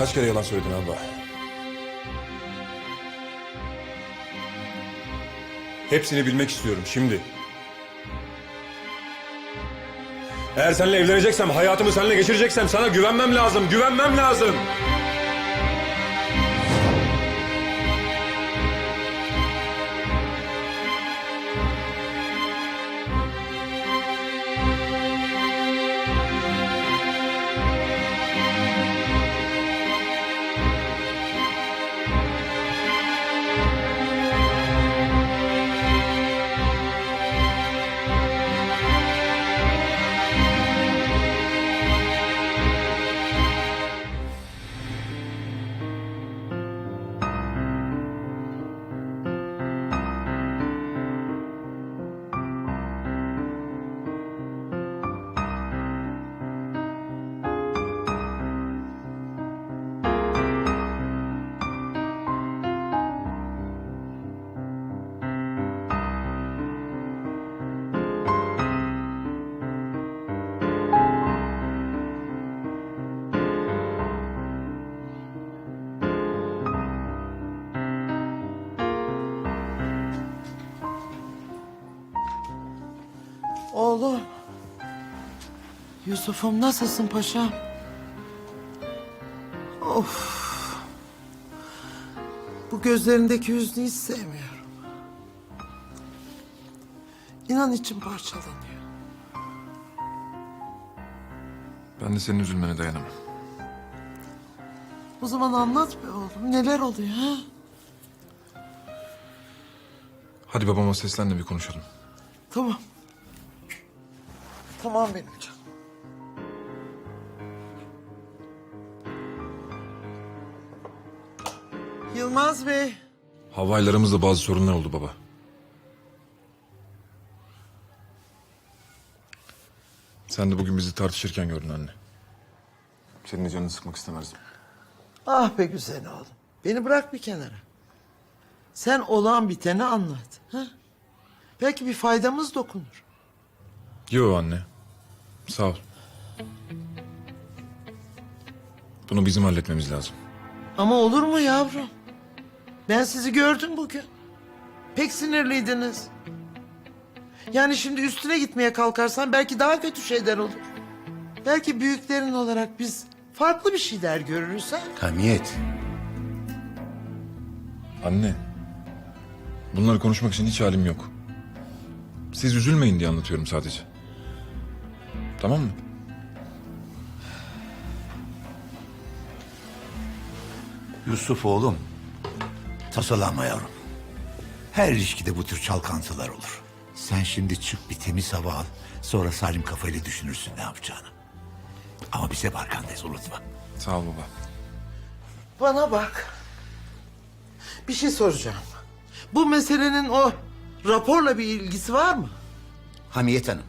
kaç kere yalan söyledin abla? Hepsini bilmek istiyorum şimdi. Eğer seninle evleneceksem, hayatımı seninle geçireceksem sana güvenmem lazım, güvenmem lazım. Yusuf'um nasılsın paşam? Of. Bu gözlerindeki hüznü hiç sevmiyorum. İnan içim parçalanıyor. Ben de senin üzülmene dayanamam. O zaman anlat be oğlum. Neler oluyor ha? Hadi babama seslen de bir konuşalım. Tamam. Tamam benim canım. Yılmaz Bey. Havaylarımızda bazı sorunlar oldu baba. Sen de bugün bizi tartışırken gördün anne. Senin de canını sıkmak istemezdim. Ah be güzel oğlum. Beni bırak bir kenara. Sen olan biteni anlat. Ha? Belki bir faydamız dokunur. Yo anne. Sağ ol. Bunu bizim halletmemiz lazım. Ama olur mu yavrum? Ben sizi gördüm bugün. Pek sinirliydiniz. Yani şimdi üstüne gitmeye kalkarsan belki daha kötü şeyler olur. Belki büyüklerin olarak biz farklı bir şeyler görürüz ha? Hamiyet. Anne. Bunları konuşmak için hiç halim yok. Siz üzülmeyin diye anlatıyorum sadece. Tamam mı? Yusuf oğlum. Tasalanma yavrum. Her ilişkide bu tür çalkantılar olur. Sen şimdi çık bir temiz hava al. Sonra salim kafayla düşünürsün ne yapacağını. Ama bize arkandayız unutma. Sağ ol baba. Bana bak. Bir şey soracağım. Bu meselenin o raporla bir ilgisi var mı? Hamiyet Hanım.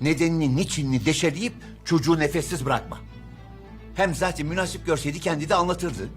Nedenini, niçinini deşeleyip çocuğu nefessiz bırakma. Hem zaten münasip görseydi kendi de anlatırdı.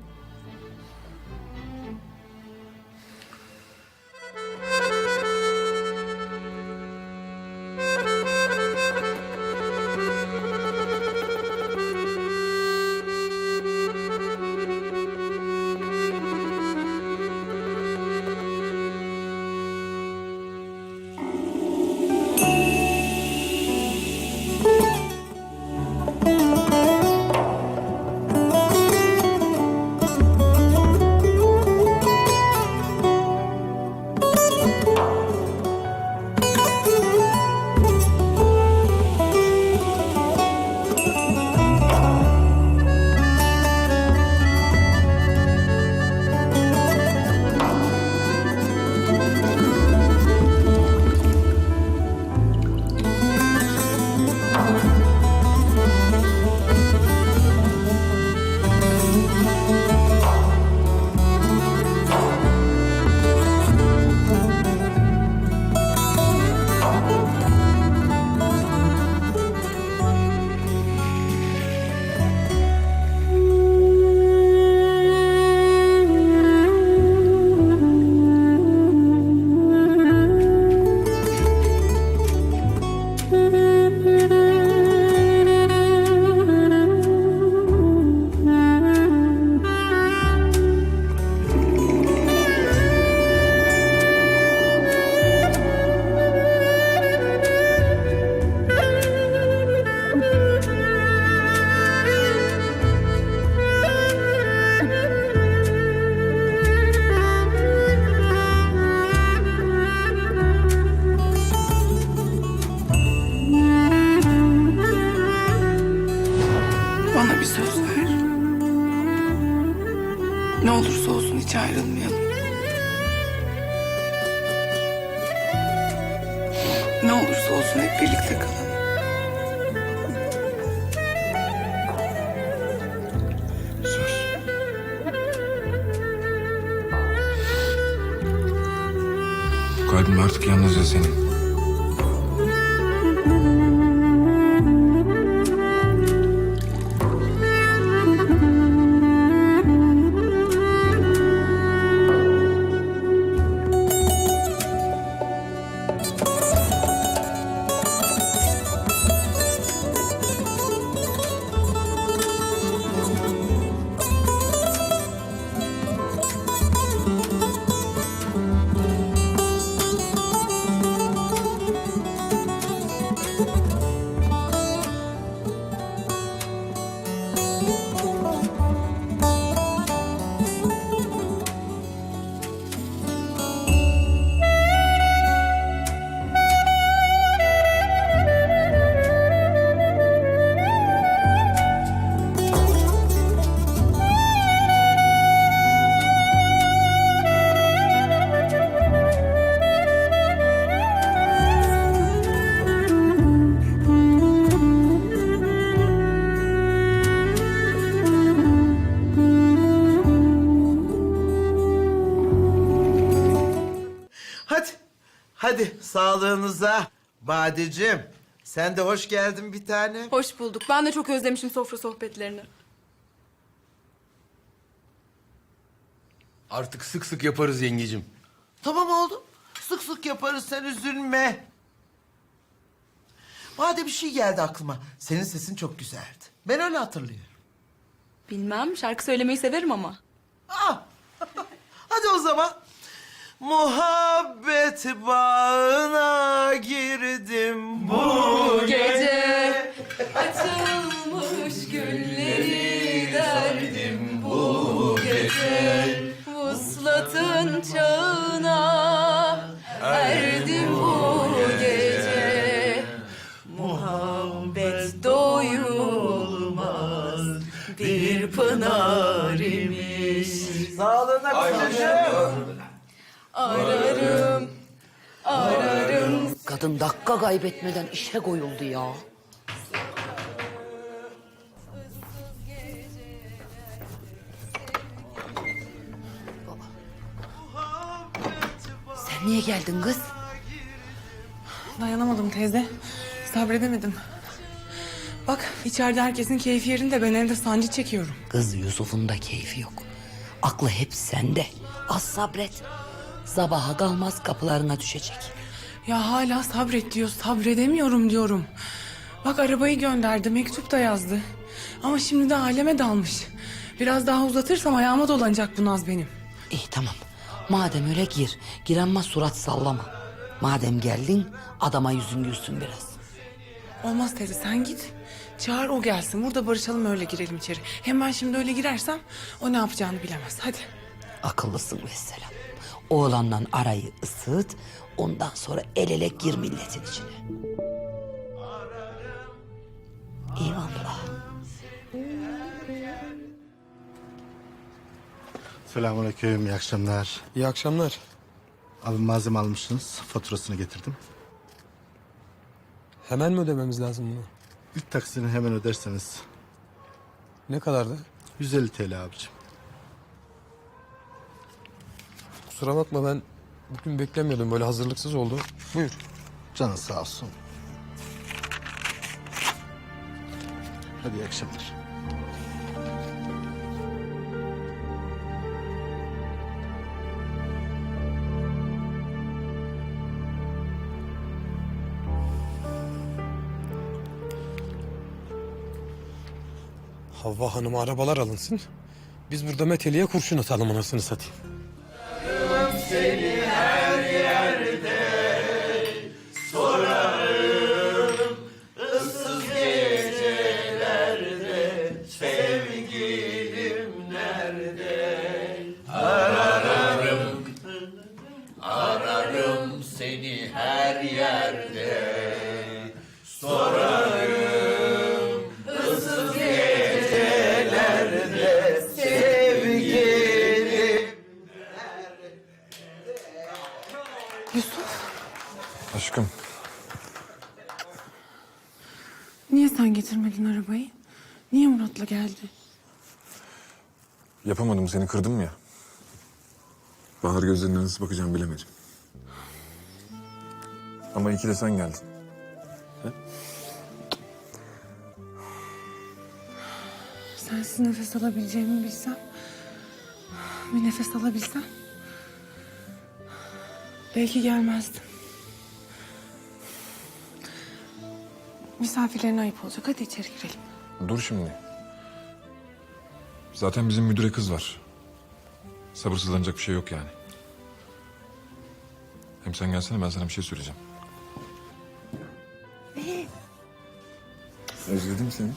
Olursa olsun hiç ayrılmayalım. Ne olursa olsun hep birlikte kalalım. Söz. Kalbim artık yalnızca senin. Sağlığınıza. Badeciğim sen de hoş geldin bir tane. Hoş bulduk. Ben de çok özlemişim sofra sohbetlerini. Artık sık sık yaparız yengecim. Tamam oğlum. Sık sık yaparız sen üzülme. Madem bir şey geldi aklıma. Senin sesin çok güzeldi. Ben öyle hatırlıyorum. Bilmem, şarkı söylemeyi severim ama. Ah. Hadi o zaman. Muhabbet bağına girdim bu Gece açılmış gülleri derdim bu gece. Vuslatın çağına erdim bu gece. Muhabbet doyulmaz bir pınar imiş. Sağlığına kocacığım. Ararım Kadın dakika kaybetmeden işe koyuldu ya. Sen niye geldin kız? Dayanamadım teyze. Sabredemedim. Bak içeride herkesin keyfi yerinde ben evde sancı çekiyorum. Kız Yusuf'un da keyfi yok. Aklı hep sende. Az sabret. Sabaha kalmaz kapılarına düşecek. Ya hala sabret diyor sabredemiyorum diyorum. Bak arabayı gönderdi mektup da yazdı. Ama şimdi de aleme dalmış. Biraz daha uzatırsam ayağıma dolanacak bu naz benim. İyi tamam. Madem öyle gir. Gir ama surat sallama. Madem geldin adama yüzün gülsün biraz. Olmaz teyze sen git. Çağır o gelsin. Burada barışalım öyle girelim içeri. Hem ben şimdi öyle girersem o ne yapacağını bilemez. Hadi. Akıllısın vesselam. Oğlanla arayı ısıt. Ondan sonra el ele gir milletin içine. Eyvallah. Selamünaleyküm, iyi akşamlar. İyi akşamlar. Abi malzeme almışsınız, faturasını getirdim. Hemen mi ödememiz lazım bunu? İlk taksini hemen öderseniz Ne kadardı? 150 TL abicim. Kusura bakma ben bugün beklemiyordum. Böyle hazırlıksız oldu. Buyur. Canın sağ olsun. Hadi iyi akşamlar. Havva Hanım'a arabalar alınsın. Biz burada meteliğe kurşun atalım anasını satayım. seni her yerde sorarım ıssız gecelerde sevgilim. Yusuf, Aşkım niye sen getirmedin arabayı? Niye Murat'la geldi? yapamadım seni kırdım ya. Bahar gözlerine nasıl bakacağım bilemedim. Ama iyi ki de sen geldin. Sensiz nefes alabileceğimi bilsem... ...bir nefes alabilsem... ...belki gelmezdim. Misafirlerine ayıp olacak. Hadi içeri girelim. Dur şimdi. Zaten bizim müdüre kız var. Sabırsızlanacak bir şey yok yani. Hem sen gelsene ben sana bir şey söyleyeceğim. Özledim seni.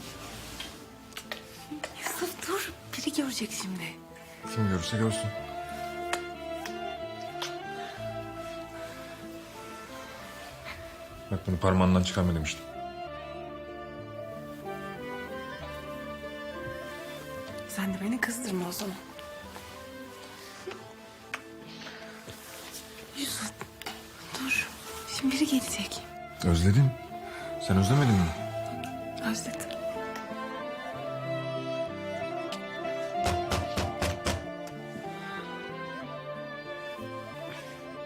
Yusuf dur. Biri görecek şimdi. Kim görürse görsün. Bak bunu parmağından çıkarma demiştim. Sen de beni kızdırma o zaman. Yusuf dur. Şimdi biri gelecek. Özledim. Sen özlemedin mi? Özledim.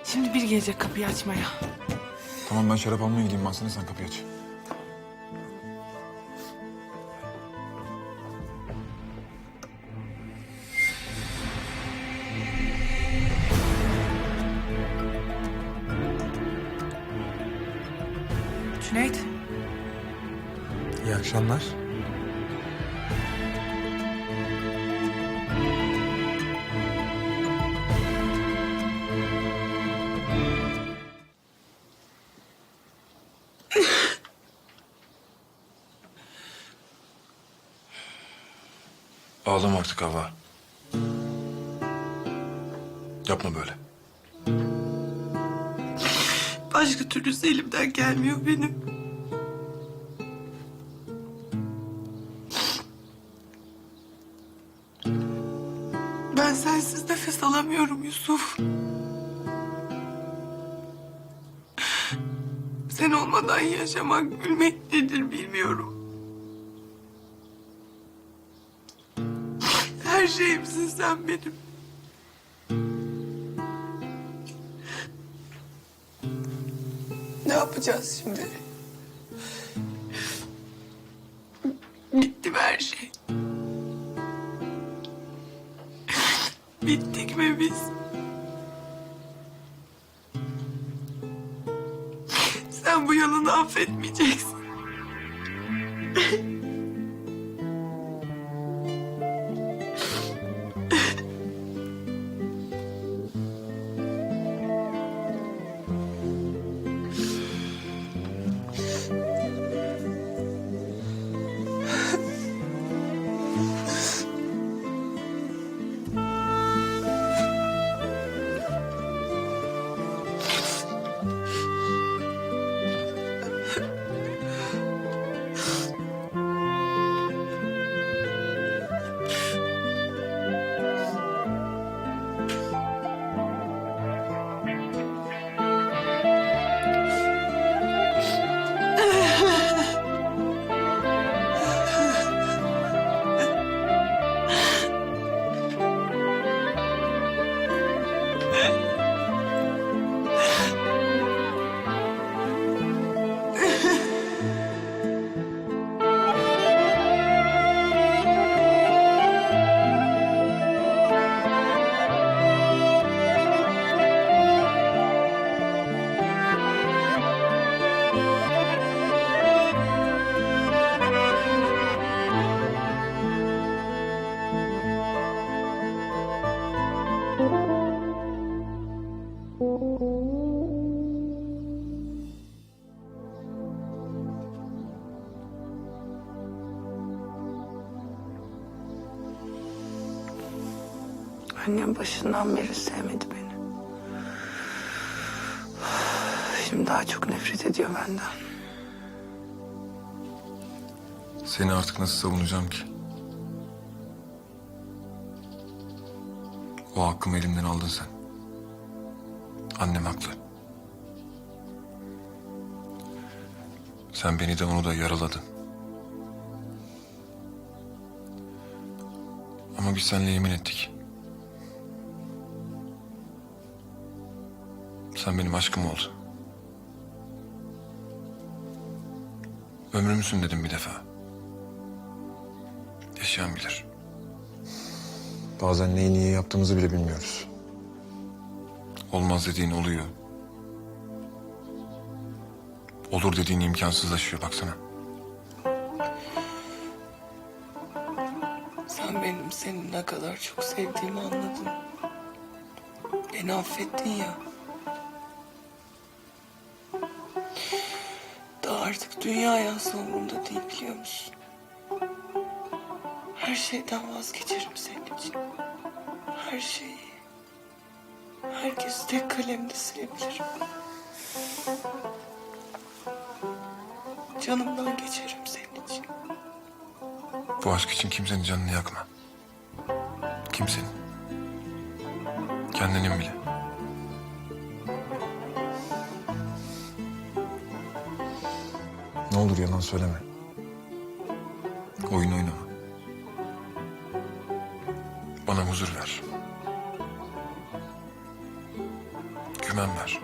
Şimdi biri gelecek kapıyı açmaya. Tamam ben şarap almaya gideyim. Baksana sen kapıyı aç. İyi akşamlar. Ağlama artık Hava. Yapma böyle. Başka türlüsü elimden gelmiyor benim. Nefes alamıyorum Yusuf. Sen olmadan yaşamak, gülmek nedir bilmiyorum. Her şeyimsin sen benim. Ne yapacağız şimdi? Mi? Sen bu yalanı affetmeyeceksin. Annem başından beri sevmedi beni. Şimdi daha çok nefret ediyor benden. Seni artık nasıl savunacağım ki? O hakkımı elimden aldın sen. Annem haklı. Sen beni de onu da yaraladın. Ama biz seninle yemin ettik. Sen benim aşkım oldun. Ömrümsün dedim bir defa. Yaşayan bilir. Bazen neyi niye yaptığımızı bile bilmiyoruz. Olmaz dediğin oluyor. Olur dediğin imkansızlaşıyor baksana. Sen benim seni ne kadar çok sevdiğimi anladın. Beni affettin ya. Dünya hayatı umurumda değil biliyor musun? Her şeyden vazgeçerim senin için. Her şeyi. Herkesi tek kalemde silebilirim. Canımdan geçerim senin için. Bu aşk için kimsenin canını yakma. Kimsenin. Kendinin bile. Ne olur yalan söyleme. Oyun oynama. Bana huzur ver. Güven ver.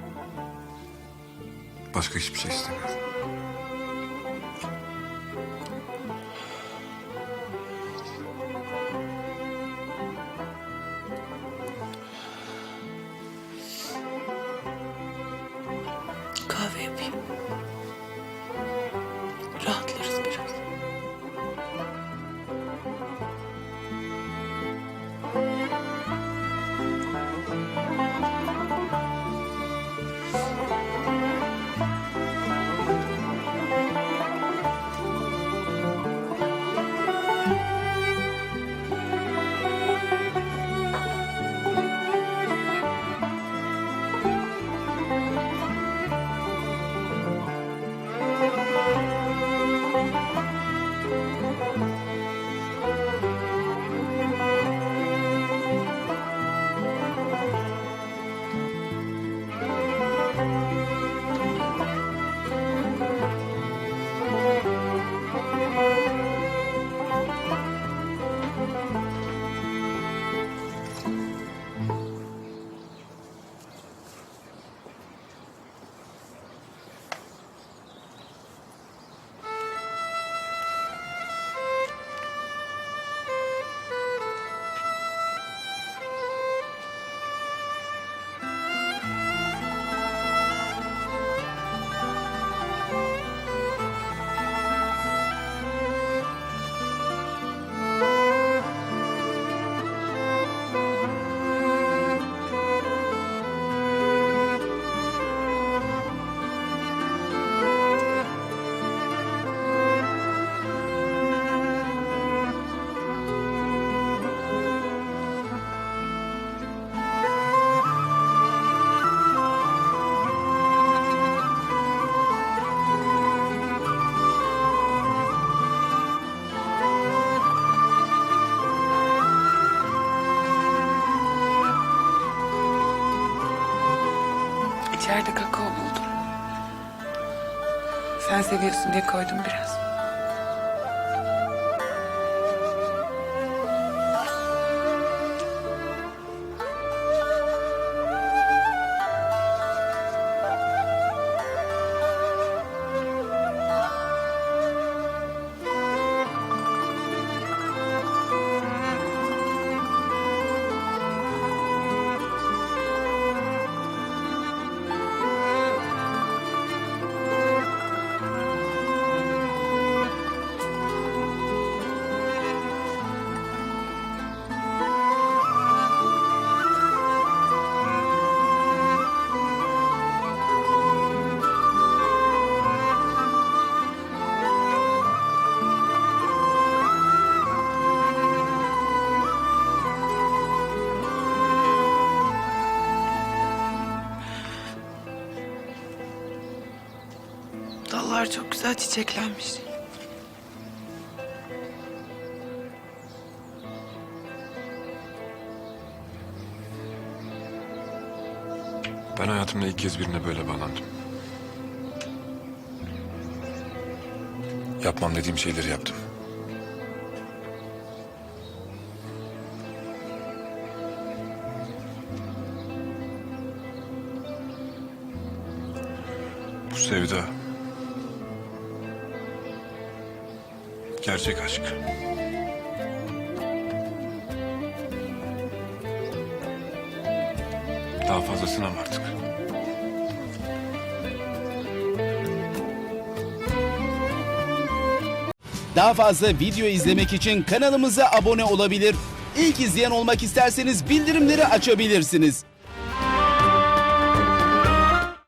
Başka hiçbir şey istemiyorum. Kahve yapayım. İçeride kakao buldum. Sen seviyorsun diye koydum biraz. Çok güzel çiçeklenmiş. Ben hayatımda ilk kez birine böyle bağlandım. Yapmam dediğim şeyleri yaptım. Bu sevda. Gerçek aşk. Daha fazla sınav artık. Daha fazla video izlemek için kanalımıza abone olabilir. İlk izleyen olmak isterseniz bildirimleri açabilirsiniz.